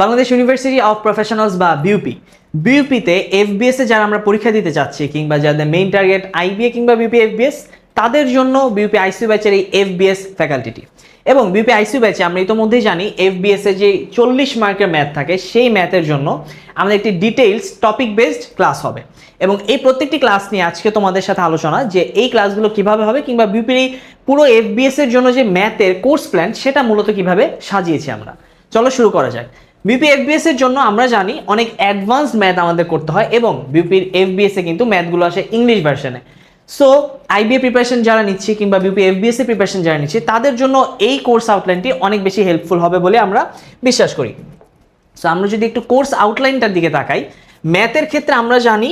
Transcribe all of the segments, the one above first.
Bangladesh university of professionals বা BUP বিউপিতে FBS যারা আমরা পরীক্ষা দিতে চাচ্ছি কিংবা যাদের মেইন টার্গেট আইবিএ কিংবা বিউপি এফবিএস তাদের জন্য বিউপি আইসিউ ব্যাচের এই এফবিএস ফ্যাকাল্টিটি এবং বিউপি আইসিউ ব্যাচে আমরা ইতোমধ্যেই জানি এফবিএস এ যে চল্লিশ মার্কের ম্যাথ থাকে, সেই ম্যাথের জন্য আমাদের একটি ডিটেইলস টপিক বেসড ক্লাস হবে। এবং এই প্রত্যেকটি ক্লাস নিয়ে আজকে তোমাদের সাথে আলোচনা যে এই ক্লাসগুলো কীভাবে হবে কিংবা বিউপির এই পুরো এফবিএস এর জন্য যে ম্যাথের কোর্স প্ল্যান সেটা মূলত কীভাবে সাজিয়েছি আমরা। চলো শুরু করা যাক। বিপি এফবিএস এর জন্য আমরা জানি অনেক অ্যাডভান্স ম্যাথ আমাদের করতে হয় এবং বিপির এফবিএস এ কিন্তু ম্যাথগুলো আসে ইংলিশ ভার্সনে সো আইবিএ প্রিপারেশন যারা নিচ্ছে কিংবা বিপি এফবিএস এর প্রিপারেশন যারা নিচ্ছে, তাদের জন্য এই কোর্স আউটলাইনটি অনেক বেশি হেল্পফুল হবে বলে আমরা বিশ্বাস করি। সো আমরা যদি একটু কোর্স আউটলাইনটার দিকে তাকাই ম্যাথের ক্ষেত্রে আমরা জানি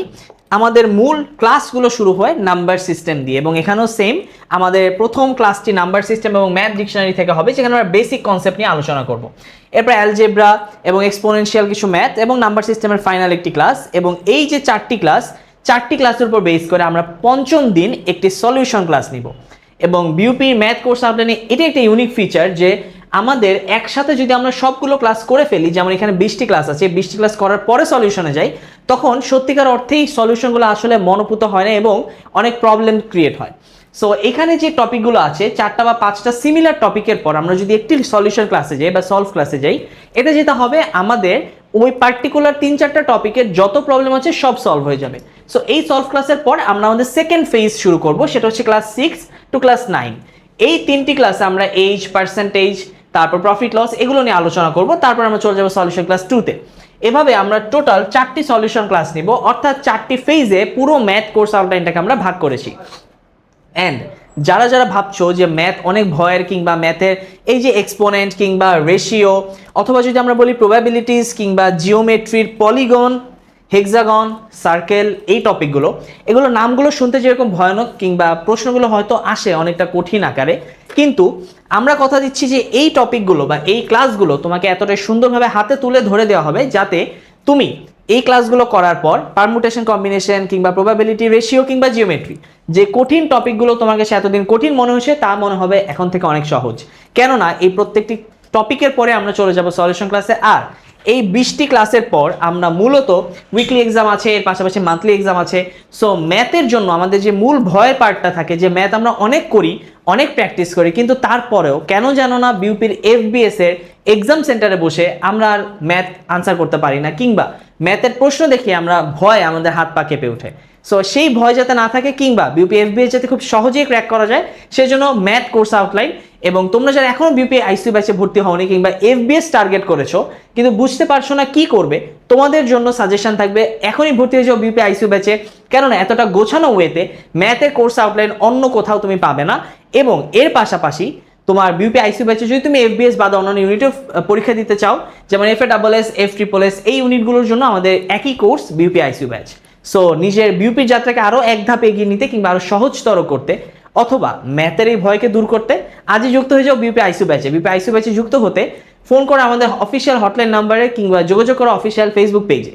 আমাদের মূল ক্লাসগুলো শুরু হয় নাম্বার সিস্টেম দিয়ে এবং এখানেও সেম আমাদের প্রথম ক্লাসটি নাম্বার সিস্টেম এবং ম্যাথ ডিকশনারি থেকে হবে যেখানে আমরা বেসিক কনসেপ্ট নিয়ে আলোচনা করব। এরপর অ্যালজেব্রা এবং এক্সপোনেনশিয়াল কিছু ম্যাথ এবং নাম্বার সিস্টেমের ফাইনাল একটি ক্লাস এবং এই যে চারটি ক্লাস চারটি ক্লাসের উপর বেস করে আমরা পঞ্চম দিন একটি সলিউশন ক্লাস নিব। এবং বিউপি ম্যাথ কোর্স আউটলাইনে এটা একটা ইউনিক ফিচার যে আমাদের একসাথে যদি আমরা সবগুলো ক্লাস করে ফেলি, যেমন এখানে বিশটি ক্লাস আছে বিশটি ক্লাস করার পরে সলিউশনে যাই, তখন সত্যিকার অর্থেই সলিউশনগুলো আসলে মনোপুত হয় না এবং অনেক প্রবলেম ক্রিয়েট হয়। সো এখানে যে টপিকগুলো আছে, চারটা বা পাঁচটা সিমিলার টপিকের পর আমরা যদি একটি সলিউশন ক্লাসে যাই বা সলভ ক্লাসে যাই, এতে যেটা হবে, আমাদের ওই পার্টিকুলার তিন চারটা টপিকের যত প্রবলেম আছে সব সলভ হয়ে যাবে। সো এই সলভ ক্লাসের পর আমরা আমাদের সেকেন্ড ফেজ শুরু করব, সেটা হচ্ছে class six to class nine এই তিনটি ক্লাসে আমরা এইজ পার্সেন্টেজ তারপর প্রফিট লস এগুলো নিয়ে আলোচনা করব। তারপর আমরা চলে যাব সলিউশন ক্লাস টুতে এভাবে আমরা টোটাল চারটি সলিউশন ক্লাস নিব, অর্থাৎ চারটি ফেজে পুরো ম্যাথ কোর্স আউটলাইনটাকে আমরা ভাগ করেছি। অ্যান্ড যারা যারা ভাবছ যে ম্যাথ অনেক ভয়ের কিংবা ম্যাথের এই যে এক্সপোনেন্ট কিংবা রেশিও অথবা যদি আমরা বলি প্রবাবিলিটিস কিংবা জিওমেট্রির পলিগন হেক্সাগন সার্কেল এই টপিকগুলো এগুলো নামগুলো শুনতে যেরকম ভয়ানক কিংবা প্রশ্নগুলো হয়তো আসে অনেকটা কঠিন আকারে কিন্তু আমরা কথা দিচ্ছি যে এই টপিকগুলো বা এই ক্লাসগুলো তোমাকে এতটাই সুন্দরভাবে হাতে তুলে ধরে দেওয়া হবে যাতে তুমি এই ক্লাসগুলো করার পর পারমুটেশন কম্বিনেশন কিংবা প্রবাবিলিটি রেশিও কিংবা জিওমেট্রি যে কঠিন টপিকগুলো তোমার কাছে এতদিন কঠিন মনে হয়েছে, তা মনে হবে এখন থেকে অনেক সহজ। কেননা এই প্রত্যেকটি টপিকের পরে আমরা চলে যাব সলিউশন ক্লাসে আর এই বিশটি ক্লাসের পর আমরা মূলত উইকলি এক্সাম আছে, এর পাশাপাশি মান্থলি এক্সাম আছে। সো ম্যাথের জন্য আমাদের যে মূল ভয়ের পার্টটা থাকে, যে ম্যাথ আমরা অনেক করি, অনেক প্র্যাকটিস করি, কিন্তু তারপরেও কেন যেন না বিউপির এফবিএস এর এক্সাম সেন্টারে বসে আমরা আর ম্যাথ আনসার করতে পারি না, কিংবা ম্যাথের প্রশ্ন দেখে আমরা ভয় আমাদের হাত পা কেঁপে ওঠে। সো সেই ভয় যাতে না থাকে কিংবা বিউপি এফবিএস যাতে খুব সহজেই ক্র্যাক করা যায় সেই জন্য ম্যাথ কোর্স আউটলাইন এবং তোমরা যারা এখনও বিউপি আইসিউ ব্যাচে ভর্তি হওনি কিংবা এফবিএস টার্গেট করেছ কিন্তু বুঝতে পারছ না কি করবে তোমাদের জন্য সাজেশন থাকবে এখনই ভর্তি হয়ে যাও বিউপি আইসিউ ব্যাচে কেননা এতটা গোছানো ওয়েতে ম্যাথের কোর্স আউটলাইন অন্য কোথাও তুমি পাবে না এবং এর পাশাপাশি তোমার বিউপি আইসিউ ব্যাচে যদি তুমি এফবিএস বা অন্যান্য ইউনিটও পরীক্ষা দিতে চাও যেমন F A double S F triple S এই ইউনিটগুলোর জন্য আমাদের একই course BUP ICU batch so নিজের বিউপির যাত্রাকে আরও এক ধাপ এগিয়ে নিতে কিংবা আরও সহজতর করতে, অথবা ম্যাথের এই ভয়কে দূর করতে, আজই যুক্ত হয়ে যাও বিউপি আইসিউ ব্যাচে বিউপি আইসিউ ব্যাচে যুক্ত হতে ফোন করে আমাদের অফিসিয়াল হটলাইন নাম্বারে কিংবা যোগাযোগ করো অফিসিয়াল ফেসবুক পেজে